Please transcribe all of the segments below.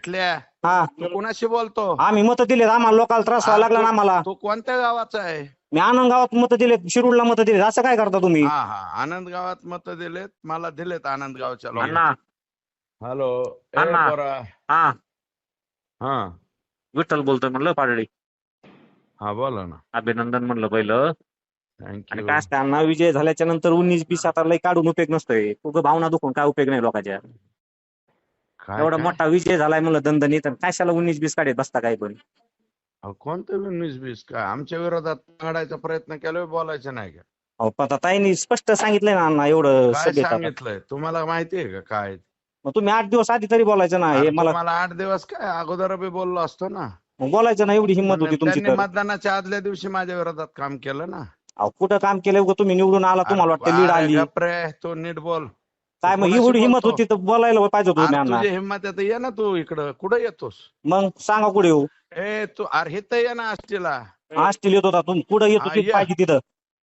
विठल्या हा. तू कुणाशी बोलतो? आम्ही मत दिलेत. आम्हाला लोकांना त्रास व्हायला लागला ना आम्हाला. तू कोणत्या गावाचा आहे? मी आनंद गावात मत दिलेत. शिरूरला मत दिलेत. असं काय करता तुम्ही? हा हा. आनंद गावात मत दिलेत. मला दिलेत आनंद गावच्या लोकांनी. अण्णा. हॅलो. ए अण्णा. पोरा. हा. हा. विठ्ठल बोलतोय म्हणलं पाडळी. हा बोला ना. अभिनंदन म्हणलं पहिलं. आणि थँक्यू काय असतं अण्णा विजय झाल्याच्यानंतर उन्नीस बीस आता लय काढून उपयोग नसतोय. उगं भावना दुखून काय उपयोग नाही लोकांच्या. काय एवढा काय? मोठा विजय झालाय म्हणलं दणदणीत आणि कशाला उन्नीस बीस काढत बसता काय पण अहो, कोणतं वीस बीस? काय आमच्या विरोधात काढायचा प्रयत्न केला बोलायचं नाही का? अहो, पण आता ताईंनी स्पष्ट सांगितलंय ना अण्णा एवढं काय सभेत आता. सांगितलंय? तुम्हाला माहितीये का काय? मग तुम्ही आठ दिवस आधी तरी बोलायचं ना हे मला तुम्हाला आठ दिवस काय? अगोदर बी बोललो असतो ना. बोलायचं ना एवढी हिंमत होती तुमची त्यांनी तर. मतदानाच्या आदल्या दिवशी माझ्या विरोधात काम केलं ना. अहो, कुठं काम केलं तुम्ही निवडून आला तुम्हाला वाटतं लीड अरे आली. रे, तू नीट बोल. काय मग कोणाशी एवढी हिंमत बोलतो? होती तर बोलायला पाहिजे होतं तुम्ही अरे अण्णा तुझी हिंमत आहे तर ये ना तू इकडं. कुठं येतोस? मग सांगा कुठे येऊ? ए तू अरे इथं ये ना आष्टीला. आष्टील येत होता. तुम्ही कुठं येतो हा, तिथं ये. पाहिजे तिथं?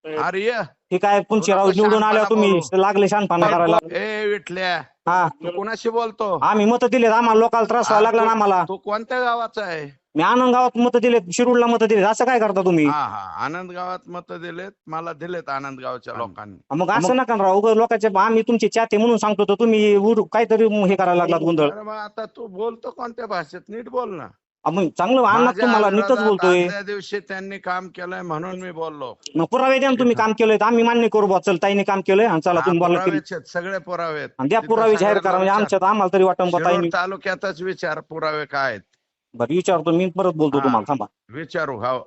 अरे ये. हे काय पुंची राव निवडून आल्यावर शांतपणा तुम्ही. लागले शानपणा करायला. ए विठल्या. हा. तू कुणाशी बोलतो? आम्ही मत दिलेत. आम्हाला लोकांना त्रास व्हायला लागला ना आम्हाला. तू कोणत्या गावाचा आहे? मी आनंद गावात मत दिलेत. शिरूरला मत दिलेत. असं काय करता तुम्ही? हा हा. आनंद गावात मत दिलेत. मला दिलेत आनंद गावच्या लोकांनी. मग असं नका ना राव. उगाच लोकांचे आम्ही तुमचे चाहते म्हणून सांगतो तर तुम्ही उर- काहीतरी हे करायला लागलात गोंधळ. अरे मग आता तू बोलतो कोणत्या भाषेत? नीट बोल ना. चांगलं माझ्या तुम्हाला नीटच बोलतोय. दिवशी त्यांनी काम केलंय म्हणून मी बोललो. मग पुरावे द्या ना तुम्ही काम केलंय तर आम्ही मान्य करू बा चल ताईने काम केलंय. आणि चला तुम्ही बोला सगळे पुरावे आहेत. आणि द्या तिथं पुरावे जाहीर करा. म्हणजे सगळ्यांना आमच्यात आम्हाला तरी वाटतं बा शिरूर तालुक्यातच विचार पुरावे काय आहेत. बरं विचारतो. मी परत बोलतो हा. तुम्हाला. थांबा. विचारू हा